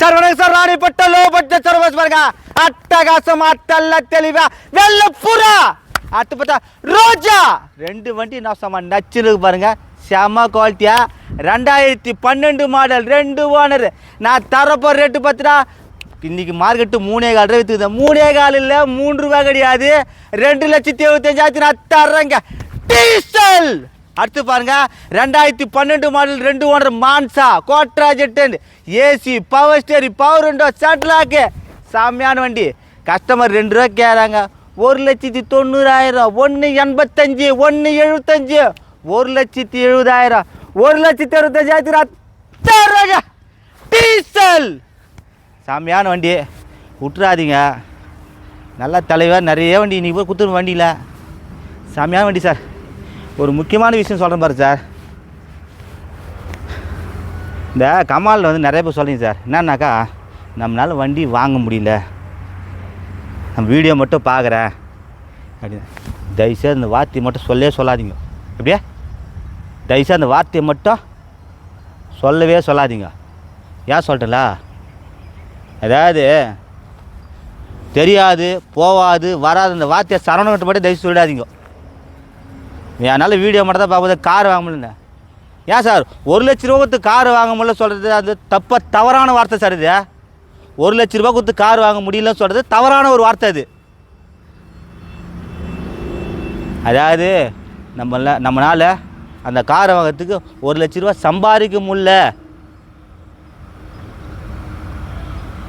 Sir வணக்கம் sir ராணிப்பட்ட low budget service பாருங்க அட்டகாசம் அட்டல்ல தெளிவா. வெள்ள புறா. அடுத்து பார்த்தா ரோஜா. ரெண்டு வண்டி நான் செம்ம பாருங்க. செம குவாலிட்டியா ரெண்டாயிரத்தி பன்னெண்டு மாடல் ரெண்டு ஓனர் நான் தரப்போ ரேட்டு பார்த்துட்டா இன்னைக்கு மார்க்கெட்டு மூணே கால் ரூபாய் விற்றுக்குது மூணே கால் இல்லை மூன்று ரூபாய் கிடையாது. ரெண்டு லட்சத்தி எழுபத்தஞ்சாயிரத்தி நான் தர்றேங்க. டீசல். அடுத்து பாருங்க ரெண்டாயிரத்தி பன்னெண்டு மாடல் ரெண்டு ஓனர் மான்சா கோட்ரா ஜெட்டன் AC power steering power window சட்லாக்கு செம்மையான வண்டி. கஸ்டமர் ரெண்டு ரூபா கேட்குறாங்க. ஒரு லட்சத்தி தொண்ணூறாயிரம். ஒன்று எண்பத்தஞ்சு ஒன்று எழுபத்தஞ்சு. ஒரு லட்சத்தி எழுபதாயிரம். ஒரு லட்சத்தி அறுபத்தஞ்சாயிரத்தி நான் டீசல். செம்மையான வண்டி. விட்டுறாதீங்க நல்ல தலைவர் நிறைய வண்டி. இன்றைக்கி போய் குத்துரு வண்டியில். செம்மையான வண்டி சார். ஒரு முக்கியமான விஷயம் சொல்கிறேன் பாரு சார். இந்த கமாலில் வந்து நிறைய பேர் சொல்கிறீங்க சார். என்னன்னாக்கா நம்மளால் வண்டி வாங்க முடியல. நம்ம வீடியோ மட்டும் பார்க்குறேன் அப்படின்னு. தயவுசெய்து அந்த வார்த்தையை மட்டும் சொல்லவே சொல்லாதீங்க. எப்படியா தயவுசெய்து அந்த வார்த்தையை மட்டும் சொல்லவே சொல்லாதீங்க. ஏன் சொல்லிட்டல அதாவது தெரியாது போவாது வராது அந்த வார்த்தையை சரவணகிட்ட மட்டும் தயவு சொல்லிடாதீங்க. என்னால் வீடியோ மட்டும் தான் பார்ப்பது கார் வாங்க முடியல ஏன் சார்? ஒரு லட்ச ரூபா கொடுத்து கார் வாங்க முடியல சொல்கிறது அது தப்ப தவறான வார்த்தை சார் இது. ஒரு லட்ச ரூபா கொடுத்து கார் வாங்க முடியலன்னு சொல்கிறது தவறான ஒரு வார்த்தை அது. அதாவது நம்மள நம்மளால் அந்த காரை வாங்கிறதுக்கு ஒரு லட்ச ரூபா சம்பாதிக்க முடில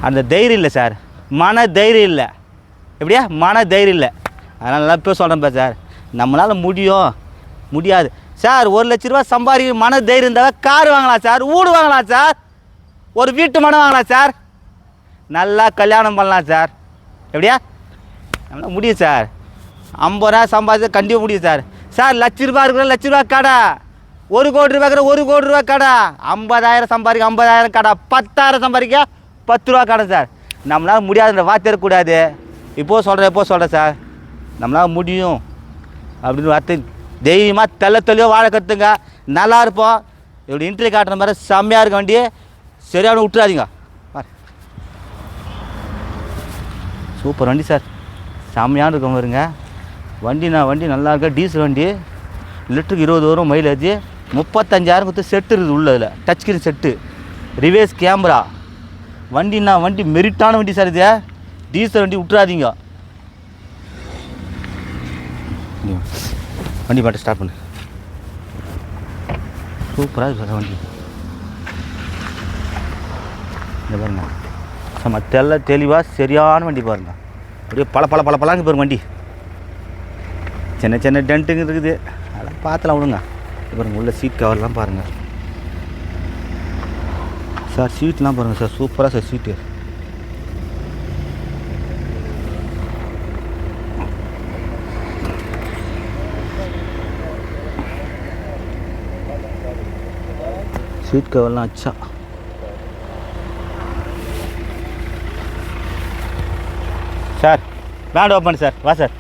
அந்த தைரியம் இல்லை சார். மன தைரியம் இல்லை. எப்படியா? மன தைரியம் இல்லை. அதனால் நல்லா இப்போ சொல்கிறேன் சார். நம்மளால் முடியும். முடியாது. சார் ஒரு லட்ச ரூபா சம்பாதிக்க மன தைரியம் இருந்தால் கார் வாங்கலாம் சார் வீடு வாங்கலாம் சார் ஒரு வீட்டு மனம் வாங்கலாம் சார். நல்லா கல்யாணம் பண்ணலாம் சார். எப்படியா? நம்மளால் முடியும் சார். ஐம்பது ரூபா சம்பாதிச்சா கண்டிப்பாக முடியும் சார். சார் லட்ச ரூபா இருக்கிற லட்ச ரூபா கடை. ஒரு கோடி ரூபா இருக்கிற ஒரு கோடி ரூபா கடை. ஐம்பதாயிரம் சம்பாதிக்க ஐம்பதாயிரம் கடை. பத்தாயிரம் சம்பாதிக்க பத்து ரூபா கடை சார். நம்மளால் முடியாதுன்ற வார்த்தை இருக்கக்கூடாது. இப்போது சொல்கிறேன் எப்போ சொல்கிறேன் சார். நம்மளால் முடியும். அப்படின்னு வார்த்தை தைரியமாக தெல்ல தெளிவாக வாழ கற்றுங்க நல்லா இருப்போம். இப்படி இன்ட்ரி காட்டுற மாதிரி செம்மையாக இருக்க வண்டி சரியான விட்டுறாதீங்க. சூப்பர் வண்டி சார். செம்மையான இருக்கும் பாருங்க. வண்டி நான் வண்டி நல்லா இருக்கா? டீசல் வண்டி. லிட்டருக்கு இருபது வரும் மைலேஜ் முப்பத்தஞ்சாயிரம் கொடுத்து செட்டு இருக்குது உள்ள இதில் touch screen set reverse camera வண்டினா வண்டி மெரிட்டான வண்டி சார் இது. டீசல் வண்டி விட்டுறாதீங்க. வண்டி பாட்டு ஸ்டார்ட் பண்ணு. சூப்பராக இருக்கு சார் வண்டி. இந்த பாருங்க. நம்ம தெல்ல தெளிவாக சரியான வண்டி பாருங்க. அப்படியே பல பல பல பலாங்க பாருங்க வண்டி. சின்ன சின்ன டென்ட்டுங்க இருக்குது. அதெல்லாம் பார்த்துலாம் விடுங்க. பாருங்க உள்ள சீட் கவர்லாம் பாருங்கள் சார் சீட்லாம் பாருங்கள் சார். சூப்பராக சார் சீட்டு சீட் கவர்லாம் அச்சா. சார் வேண்ட் ஓப்பன் சார் வா சார்.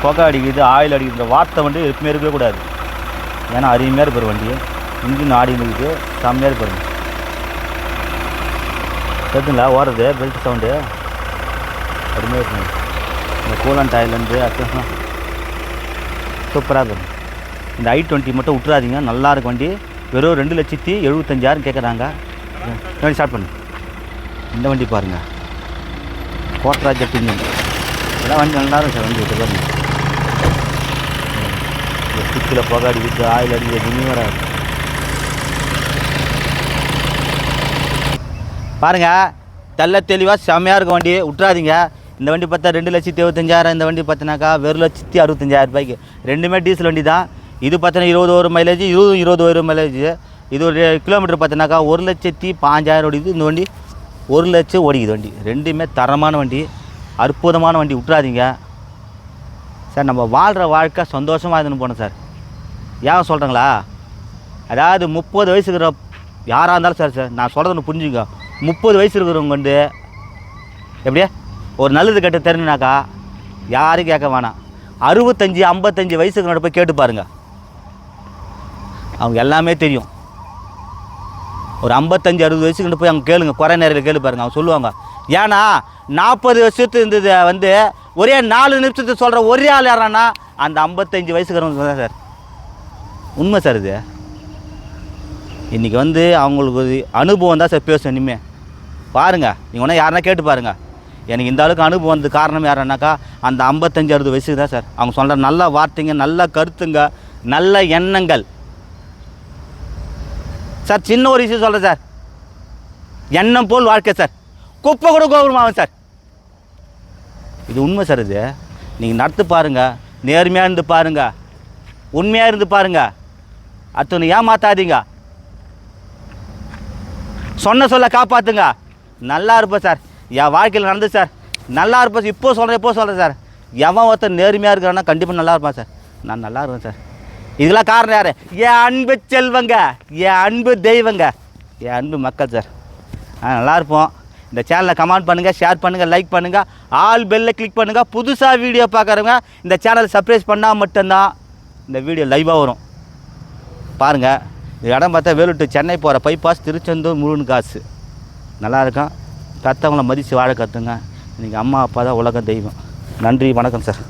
புகை அடிக்குது ஆயில் அடிக்குது இந்த வார்த்தை வந்து எப்பவுமே இருக்கவே கூடாது. ஏன்னா அருமையாக இருப்பார் வண்டி இன்ஜின் ஆடி இருக்குது செம்மையாக இருப்பாருங்க கேட்டுங்களா ஓடுறது பெல்ட் சவுண்டு அருமையாக இருக்கும் இந்த கூலண்ட் ஆயிலேருந்து அப்புறம் சூப்பராக இருக்கும் இந்த ஐ டுவெண்ட்டி மட்டும் விட்டுறாதீங்க நல்லா இருக்கும் வண்டி. வெறும் ரெண்டு லட்சத்தி எழுபத்தஞ்சாயிரம் கேட்குறாங்க. வண்டி ஸ்டார்ட் பண்ணு. இந்த வண்டி பாருங்கள் கோட்ரா ஜெட் எல்லாம் வண்டி நல்லா இருக்கும் சார் வண்டி விட்டு பாருங்க. சுற்றில் புகை அடிக்குது ஆயில் அடிக்குது எதுவுமே வராது பாருங்கள் தெல்ல தெளிவாக செம்மையாக இருக்கும் வண்டி. விட்றாதீங்க இந்த வண்டி பார்த்தா ரெண்டு லட்சத்தி இருபத்தஞ்சாயிரம் இந்த வண்டி பார்த்தினாக்கா வெறும் லட்சத்தி அறுபத்தஞ்சாயிரம் ரூபாய்க்கு. ரெண்டுமே டீசல் வண்டி தான் இது பார்த்தீங்கன்னா இருபது ஒரு மைலேஜ் இருபது இருபது ஒரு மைலேஜ் இது ஒரு கிலோமீட்டர் பார்த்தினாக்கா ஒரு லட்சத்தி பாஞ்சாயிரம் ஓடிது இந்த வண்டி ஒரு லட்சம் ஓடிக்குது வண்டி. ரெண்டுமே தரமான வண்டி. அற்புதமான வண்டி. விட்றாதீங்க சார் நம்ம வாழ்கிற வாழ்க்கை சந்தோஷமாக இருந்துன்னு போனோம் சார். ஏன் சொல்கிறேங்களா அதாவது முப்பது வயசு இருக்கிற யாராக இருந்தாலும் சார் சார் நான் சொல்கிறது ஒன்று புரிஞ்சுங்க முப்பது வயசு இருக்கிறவங்க வந்து எப்படியே ஒரு நல்லது கெட்ட தெரிஞ்சுனாக்கா யாரும் கேட்க வேணாம். அறுபத்தஞ்சி ஐம்பத்தஞ்சு வயசுக்கு போய் கேட்டு பாருங்கள் அவங்க எல்லாமே தெரியும். ஒரு ஐம்பத்தஞ்சு அறுபது வயசுக்கிட்ட போய் அவங்க கேளுங்க. குறை நேரில் கேளு பாருங்க. அவங்க சொல்லுவாங்க ஏன்னா நாற்பது வருஷத்து இருந்தது வந்து ஒரே நாலு நிமிஷத்துக்கு சொல்கிற ஒரே ஆள் யாரானா அந்த ஐம்பத்தஞ்சு வயசுக்கிறவங்க தான் சார். உண்மை சார் இது. இன்றைக்கி வந்து அவங்களுக்கு ஒரு அனுபவம் தான் சார் பேசும் இனிமே. பாருங்கள் நீங்கள் ஒன்றா யாருன்னா கேட்டு பாருங்கள் எனக்கு இந்த அளவுக்கு அனுபவம் வந்தது காரணம் யாருன்னாக்கா அந்த ஐம்பத்தஞ்சு அறுபது வயசுக்கு தான் சார். அவங்க சொல்கிற நல்ல வார்த்தைங்க நல்ல கருத்துங்க நல்ல எண்ணங்கள். சார் சின்ன ஒரு விஷயம் சொல்கிறேன் சார். எண்ணம் போல் வாழ்க்கை சார். குப்பை கூட கோபுரமாகும் சார். இது உண்மை சார் இது. நீங்கள் நடத்து பாருங்கள் நேர்மையாக இருந்து பாருங்கள் உண்மையாக இருந்து பாருங்கள் அடுத்தவனை ஏமாத்தாதீங்க. சொன்ன சொல்ல காப்பாற்றுங்க நல்லா இருப்பேன் சார். என் வாழ்க்கையில் நடந்து சார். நல்லா இருப்பேன் இப்போ சொல்கிறேன் இப்போ சொல்கிறேன் சார். எவன் ஒருத்தர் நேர்மையாக இருக்கிறான்னா கண்டிப்பாக நல்லா இருப்பான் சார். நான் நல்லா இருப்பேன் சார். இதெல்லாம் காரணம் யார்? என் அன்பு செல்வங்க என் அன்பு தெய்வங்க. என் அன்பு மக்கள் சார் ஆ நல்லா இருப்போம். இந்த சேனலை கமெண்ட் பண்ணுங்கள் ஷேர் பண்ணுங்கள் லைக் பண்ணுங்கள் ஆல் பெல்லை கிளிக் பண்ணுங்கள் புதுசாக வீடியோ பார்க்குறவங்க இந்த சேனலை சப்ரைஸ் பண்ணால் மட்டும்தான் இந்த வீடியோ லைவாக வரும். பாருங்கள் இந்த இடம் பார்த்தா வேலூர் சென்னை போகிற பைபாஸ் திருச்செந்தூர் முருகன் காசு. நல்லா இருக்கும். மதித்து வாழ கற்றுங்க இன்றைக்கி அம்மா அப்பா தான் உலக தெய்வம். நன்றி வணக்கம் சார்